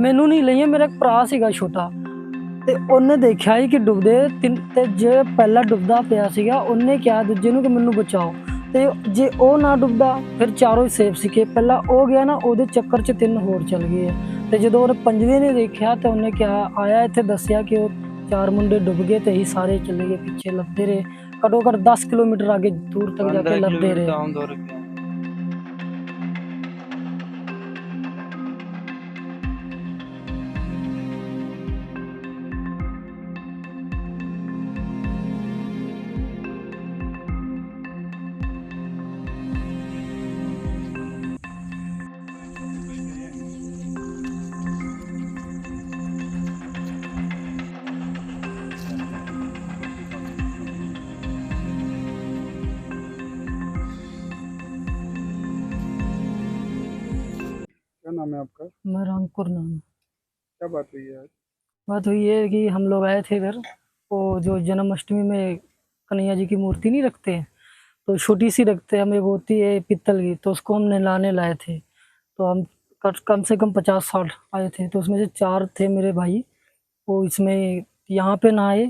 ਮੈਨੂੰ ਨਹੀਂ ਲਈਆਂ ਮੇਰਾ ਇੱਕ ਭਰਾ ਸੀਗਾ ਛੋਟਾ। ਤੇ ਉਹਨੇ ਦੇਖਿਆ ਹੀ ਕਿ ਡੁੱਬਦੇ ਤਿੰਨ- ਤੇ ਜੇ ਪਹਿਲਾ ਡੁੱਬਦਾ ਪਿਆ ਸੀਗਾ ਉਹਨੇ ਕਿਹਾ ਦੂਜੇ ਨੂੰ ਕਿ ਮੈਨੂੰ ਬਚਾਓ। ਤੇ ਜੇ ਉਹ ਨਾ ਡੁੱਬਦਾ ਫਿਰ ਚਾਰੋਂ ਹੀ ਸੇਫ ਸੀਗੇ। ਪਹਿਲਾਂ ਉਹ ਗਿਆ ਨਾ ਉਹਦੇ ਚੱਕਰ 'ਚ ਤਿੰਨ ਹੋਰ ਚਲ ਗਏ ਆ। ਤੇ ਜਦੋਂ ਉਹਨੇ ਪੰਜਵੇਂ ਨੇ ਦੇਖਿਆ ਤੇ ਉਹਨੇ ਕਿਹਾ ਆਇਆ ਇੱਥੇ ਦੱਸਿਆ ਕਿ ਉਹ ਚਾਰ ਮੁੰਡੇ ਡੁੱਬ ਗਏ ਤੇ ਹੀ ਸਾਰੇ ਚਲੇ ਗਏ ਪਿੱਛੇ ਲੱਭਦੇ ਰਹੇ। ਘੱਟੋ ਘੱਟ 10 ਕਿਲੋਮੀਟਰ ਅੱਗੇ ਦੂਰ ਤੱਕ ਜਾ ਕੇ ਲੱਭਦੇ ਰਹੇ। नाम है आपका? मेरा अंकुर नाम। है। क्या बात हुई है आज? बात हुई है कि हम लोग आए थे इधर वो जो जन्माष्टमी में कन्हैया जी की मूर्ति नहीं रखते हैं तो छोटी सी रखते हैं हमें वो होती है पित्तल की तो उसको हमने लाने लाए थे। तो हम कम से कम पचास साठ आए थे तो उसमें से चार थे मेरे भाई वो इसमें यहाँ पे नहाए।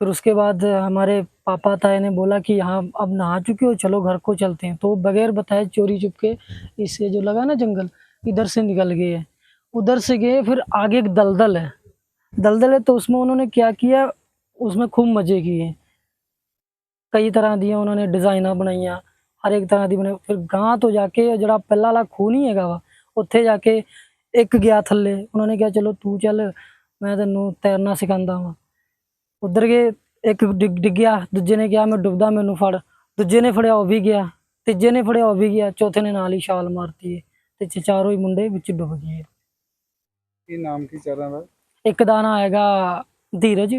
फिर उसके बाद हमारे पापा ताए ने बोला कि यहाँ अब नहा चुके हो चलो घर को चलते हैं। तो बगैर बताए चोरी चुपके इससे जो लगा ना जंगल इधर से निकल गए हैं उधर से गए फिर आगे एक दलदल है दलदल है तो उसमें उन्होंने क्या किया उसमें खूब मज़े किए ਕਈ ਤਰ੍ਹਾਂ ਦੀਆਂ ਉਹਨਾਂ ਨੇ ਡਿਜ਼ਾਈਨਾਂ ਬਣਾਈਆਂ ਹਰ ਇੱਕ ਤਰ੍ਹਾਂ ਦੀ ਬਣੇ ਫਿਰ ਗਾਂ ਤੋਂ ਜਾ ਕੇ ਜਿਹੜਾ ਪਹਿਲਾ ਵਾਲਾ ਖੂਹ ਨਹੀਂ ਹੈਗਾ ਵਾ ਉੱਥੇ ਜਾ ਕੇ ਇੱਕ ਗਿਆ ਥੱਲੇ ਉਹਨਾਂ ਨੇ ਕਿਹਾ ਚਲੋ ਤੂੰ ਚੱਲ ਮੈਂ ਤੈਨੂੰ ਤੈਰਨਾ ਸਿਖਾਉਂਦਾ ਵਾਂ ਉਧਰ ਗਏ ਇੱਕ ਡਿੱਗ ਡਿੱਗਿਆ ਦੂਜੇ ਨੇ ਕਿਹਾ ਮੈਂ ਡੁੱਬਦਾ ਮੈਨੂੰ ਫੜ ਦੂਜੇ ਨੇ ਫੜਿਆ ਉਹ ਵੀ ਗਿਆ ਤੀਜੇ ਨੇ ਫੜਿਆ ਉਹ ਵੀ ਗਿਆ ਚੌਥੇ ਨੇ ਨਾਲ ਹੀ ਛਾਲ ਮਾਰਤੀ ਹੈ ਤੇ ਚ- ਚਾਰੋਂ ਹੀ ਮੁੰਡੇ ਵਿੱਚ ਡੁੱਬ ਗਏ। ਕੀ ਨਾਮ ਕੀ ਚਾਰਾਂ ਦਾ? ਇੱਕ ਦਾ ਨਾਂ ਹੈਗਾ ਧੀਰਜ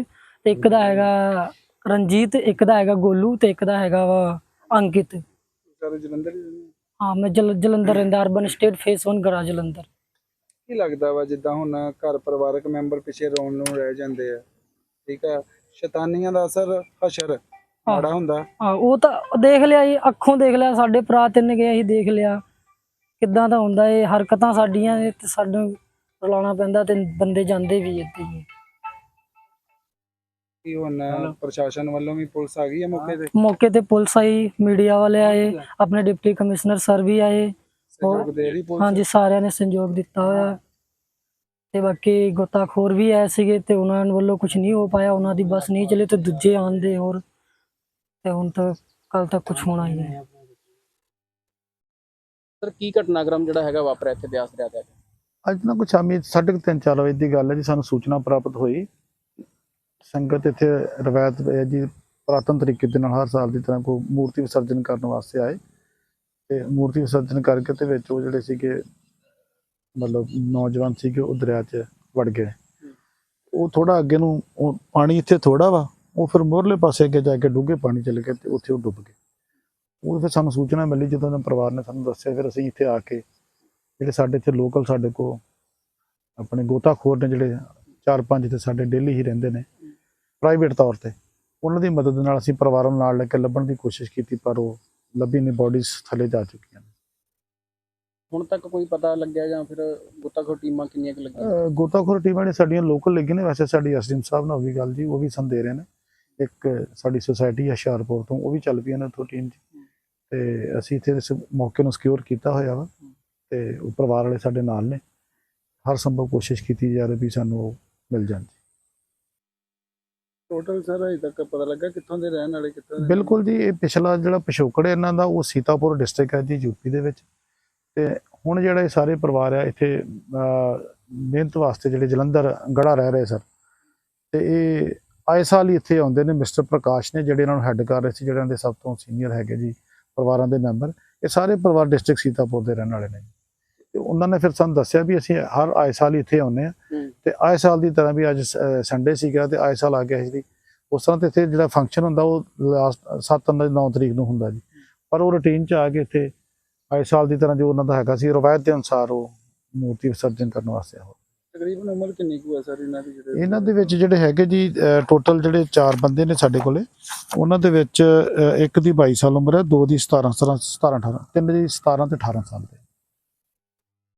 ਤੇ ਇੱਕ ਦਾ ਹੈਗਾ ਰਣਜੀਤ ਇੱਕ ਦਾ ਹੈਗਾ ਗੋਲੂ ਤੇ ਇੱਕ ਦਾ ਹੈਗਾ ਵਾ ਅੰਕਿਤ। ਸਾਰੇ ਜਲੰਧਰ ਹੀ ਰਹਿੰਦੇ ਆ? ਹਾਂ ਮੈਂ ਜਲ ਜਲੰਧਰ ਰਹਿੰਦਾ ਅਰਬਨ ਸਟੇਟ ਫੇਸ 1 ਗਰਾ ਜਲੰਧਰ। ਕੀ ਲੱਗਦਾ ਵਾ ਜਿੱਦਾਂ ਹੁਣ ਘਰ ਪਰਿਵਾਰਕ ਮੈਂਬਰ ਪਿੱਛੇ ਰੋਣ ਨੂੰ ਰਹਿ ਜਾਂਦੇ ਆ? ਠੀਕ ਆ ਸ਼ੈਤਾਨੀਆਂ ਦਾ ਅਸਰ ਹਸ਼ਰ ਮਾੜਾ ਹੁੰਦਾ। ਹਾਂ ਉਹ ਤਾਂ ਦੇਖ ਲਿਆ ਜੀ ਅੱਖੋਂ ਦੇਖ ਲਿਆ ਸਾਡੇ ਭਰਾ ਤਿੰਨ ਗਏ ਅਸੀਂ ਦੇਖ ਲਿਆ। ਕਿੱਦਾਂ ਦਾ ਹੁੰਦਾ ਇਹ ਹਰਕਤਾਂ ਸਾਡੀਆਂ ਨੇ ਤੇ ਸਾਨੂੰ ਰਲਾਉਣਾ ਪੈਂਦਾ ਤੇ ਬੰਦੇ ਜਾਂਦੇ ਵੀ ਇੱਥੇ ਹੀ। ਕੀ ਹੁਣ ਪ੍ਰਸ਼ਾਸਨ ਵੱਲੋਂ ਵੀ ਪੁਲਿਸ ਆ ਗਈ ਹੈ ਮੌਕੇ ਤੇ? ਮੌਕੇ ਤੇ ਪੁਲਿਸ ਆਈ ਮੀਡੀਆ ਵਾਲੇ ਆਏ ਆਪਣੇ ਡਿਪਟੀ ਕਮਿਸ਼ਨਰ ਸਰ ਵੀ ਆਏ ਸਹਿਯੋਗ ਦੇ ਰਹੀ ਪੁਲਿਸ? ਹਾਂਜੀ ਸਾਰਿਆਂ ਨੇ ਸੰਯੋਗ ਦਿੱਤਾ ਹੋਇਆ। ਤੇ ਬਾਕੀ ਗੋਤਾਖੋਰ ਵੀ ਆਏ ਸੀਗੇ ਤੇ ਉਹਨਾਂ ਵੱਲੋਂ ਕੁਝ ਨਹੀਂ ਹੋ ਪਾਇਆ ਉਹਨਾਂ ਦੀ ਬੱਸ ਨਹੀਂ ਚੱਲੇ ਤੇ ਦੂਜੇ ਆਂਦੇ ਹੋਰ। ਤੇ ਹੁਣ ਤਾਂ ਕੱਲ ਤੱਕ ਕੁਝ ਹੋਣਾ ਹੀ ਹੈ ਸਰ, ਕੀ ਘਟਨਾਕ੍ਰਮ ਜਿਹੜਾ ਹੈਗਾ ਵਾਪਰਿਆ ਇੱਥੇ ਬਿਆਸ ਦਰਿਆ ਤੇ ਅੱਜ ਨਾ ਕੁਛ ਸ਼ਾਮੀ ਸਾਢੇ ਕੁ ਤਿੰਨ, ਚਾਰ ਵਜੇ ਦੀ ਗੱਲ ਹੈ ਜੀ, ਸਾਨੂੰ ਸੂਚਨਾ ਪ੍ਰਾਪਤ ਹੋਈ। ਸੰਗਤ ਇੱਥੇ ਰਵਾਇਤ ਹੈ ਜੀ ਪੁਰਾਤਨ ਤਰੀਕੇ ਦੇ ਨਾਲ ਹਰ ਸਾਲ ਦੀ ਤਰ੍ਹਾਂ ਕੋ ਮੂਰਤੀ ਵਿਸਰਜਨ ਕਰਨ ਵਾਸਤੇ ਆਏ। ਤੇ ਮੂਰਤੀ ਵਿਸਰਜਨ ਕਰਕੇ ਤੇ ਵਿੱਚ ਉਹ ਜਿਹੜੇ ਸੀਗੇ, ਮਤਲਬ ਨੌਜਵਾਨ ਸੀਗੇ, ਉਹ ਦਰਿਆ 'ਚ ਵੜ ਗਏ। ਉਹ ਥੋੜਾ ਅੱਗੇ ਨੂੰ, ਉਹ ਪਾਣੀ ਇੱਥੇ ਥੋੜਾ ਵਾ, ਉਹ ਫਿਰ ਮੋਰਲੇ ਪਾਸੇ ਅੱਗੇ ਜਾ ਕੇ ਡੂੰਘੇ ਪਾਣੀ ਚਲੇ ਗਏ ਤੇ ਉੱਥੇ ਉਹ ਡੁੱਬ ਗਏ। ਉਹ ਫਿਰ ਸਾਨੂੰ ਸੂਚਨਾ ਮਿਲੀ ਜਦੋਂ ਉਹਨਾਂ ਪਰਿਵਾਰ ਨੇ ਸਾਨੂੰ ਦੱਸਿਆ ਫਿਰ ਅਸੀਂ ਇੱਥੇ ਆ ਕੇ ਜਿਹੜੇ ਸਾਡੇ ਇੱਥੇ ਲੋਕਲ ਸਾਡੇ ਕੋ ਆਪਣੇ ਗੋਤਾਖੋਰ ਨੇ ਜਿਹੜੇ ਚਾਰ ਪੰਜ ਤੇ ਸਾਡੇ ਡੇਲੀ ਹੀ ਰਹਿੰਦੇ ਨੇ ਪ੍ਰਾਈਵੇਟ ਤੌਰ ਤੇ ਉਹਨਾਂ ਦੀ ਮਦਦ ਨਾਲ ਅਸੀਂ ਪਰਿਵਾਰਾਂ ਨੂੰ ਨਾਲ ਲੈ ਕੇ ਲੱਭਣ ਦੀ ਕੋਸ਼ਿਸ਼ ਕੀਤੀ ਪਰ ਉਹ ਲੱਭੀ ਨਹੀਂ ਬੋਡੀਜ਼ ਥੱਲੇ ਜਾ ਚੁੱਕੀਆਂ ਨੇ। ਹੁਣ ਤੱਕ ਕੋਈ ਪਤਾ ਲੱਗਿਆ ਜਾਂ ਫਿਰ ਗੁੱਤਾਖੋਰ ਟੀਮਾਂ ਕਿੰਨੀਆਂ ਕੁ ਲੱਗੀਆਂ? ਗੋਤਾਖੋਰ ਟੀਮਾਂ ਨੇ ਸਾਡੀਆਂ ਲੋਕਲ ਲੱਗੀ ਨੇ ਵੈਸੇ ਸਾਡੀ ਐਸਡੀਐਮ ਸਾਹਿਬ ਨਾਲ ਵੀ ਗੱਲ ਜੀ ਉਹ ਵੀ ਸਾਨੂੰ ਦੇ ਰਹੇ ਨੇ। ਇੱਕ ਸਾਡੀ ਸੁਸਾਇਟੀ ਹੁਸ਼ਿਆਰਪੁਰ ਤੋਂ ਉਹ ਵੀ ਚੱਲ ਪਈਆਂ ਨੇ ਉੱਥੋਂ ਟੀਮ ਤੇ ਅਸੀਂ ਇੱਥੇ ਇਸ ਮੌਕੇ ਨੂੰ ਸਿਕਿਉਰ ਕੀਤਾ ਹੋਇਆ ਵਾ ਤੇ ਉਹ ਪਰਿਵਾਰ ਵਾਲੇ ਸਾਡੇ ਨਾਲ ਨੇ। ਹਰ ਸੰਭਵ ਕੋਸ਼ਿਸ਼ ਕੀਤੀ ਜਾ ਰਹੀ ਵੀ ਸਾਨੂੰ ਉਹ ਮਿਲ ਜਾਣ ਟੋਟਲ ਸਰ ਅਜੇ ਤੱਕ ਪਤਾ ਲੱਗਾ ਕਿੱਥੋਂ ਦੇ ਰਹਿਣ ਵਾਲੇ ਕਿੱਥੋਂ ਦੇ ਬਿਲਕੁਲ ਜੀ ਇਹ ਪਿਛਲਾ ਜਿਹੜਾ ਪਿਛੋਕੜ ਇਹਨਾਂ ਦਾ ਉਹ ਸੀਤਾਪੁਰ ਡਿਸਟ੍ਰਿਕਟ ਹੈ ਜੀ ਯੂਪੀ ਦੇ ਵਿੱਚ। ਤੇ ਹੁਣ ਜਿਹੜਾ ਇਹ ਸਾਰੇ ਪਰਿਵਾਰ ਆ ਇੱਥੇ ਮਿਹਨਤ ਵਾਸਤੇ ਜਿਹੜੇ ਜਲੰਧਰ ਗੜਾ ਰਹਿ ਰਹੇ ਸਰ। ਤੇ ਇਹ ਆਏ ਸਾਲ ਹੀ ਇੱਥੇ ਆਉਂਦੇ ਨੇ ਮਿਸਟਰ ਪ੍ਰਕਾਸ਼ ਨੇ ਜਿਹੜੇ ਇਹਨਾਂ ਨੂੰ ਹੈੱਡ ਕਰ ਰਹੇ ਸੀ ਜਿਹੜਿਆਂ ਦੇ ਸਭ ਤੋਂ ਸੀਨੀਅਰ ਹੈਗੇ ਜੀ। ਪਰਿਵਾਰਾਂ ਦੇ ਮੈਂਬਰ ਇਹ ਸਾਰੇ ਪਰਿਵਾਰ ਡਿਸਟ੍ਰਿਕਟ ਸੀਤਾਪੁਰ ਦੇ ਰਹਿਣ ਵਾਲੇ ਨੇ ਤੇ ਉਹਨਾਂ ਨੇ ਫਿਰ ਸਾਨੂੰ ਦੱਸਿਆ ਵੀ ਅਸੀਂ ਹਰ ਆਏ ਸਾਲ ਇੱਥੇ ਆਉਂਦੇ ਆ। ਤੇ ਆਏ ਸਾਲ ਦੀ ਤਰ੍ਹਾਂ ਵੀ ਅੱਜ ਸੰਡੇ ਸੀਗਾ ਤੇ ਆਏ ਸਾਲ ਆ ਗਿਆ ਸੀ। ਜੀ ਉਸ ਤਰ੍ਹਾਂ ਤੇ ਇੱਥੇ ਜਿਹੜਾ ਫੰਕਸ਼ਨ ਹੁੰਦਾ ਉਹ ਲਾਸਟ 7 9 ਤਰੀਕ ਨੂੰ ਹੁੰਦਾ ਜੀ। ਪਰ ਉਹ ਰੁਟੀਨ ਚ ਆ ਕੇ ਇੱਥੇ ਆਏ ਸਾਲ ਦੀ ਤਰ੍ਹਾਂ ਜੋ ਉਹਨਾਂ ਦਾ ਹੈਗਾ ਸੀ ਰਵਾਇਤ ਦੇ ਅਨੁਸਾਰ ਉਹ ਮੂਰਤੀ ਵਿਸਰਜਨ ਕਰਨ ਵਾਸਤੇ ਆਓ ਤਕਰੀਬਨ ਉਮਰ ਕਿੰਨੀ ਕੁ ਹੈ ਸਰ ਇਹਨਾਂ ਦੀ ਜਿਹੜੇ ਇਹਨਾਂ ਦੇ ਵਿੱਚ ਜਿਹੜੇ ਹੈਗੇ ਜੀ ਟੋਟਲ ਜਿਹੜੇ ਚਾਰ ਬੰਦੇ ਨੇ ਸਾਡੇ ਕੋਲੇ ਉਹਨਾਂ ਦੇ ਵਿੱਚ ਅਹ, ਇੱਕ ਦੀ 22 ਸਾਲ ਉਮਰ ਹੈ ਦੋ ਦੀ 17 17 17 18 ਤਿੰਨ ਦੀ 17 ਤੇ 18 ਸਾਲ ਦੇ।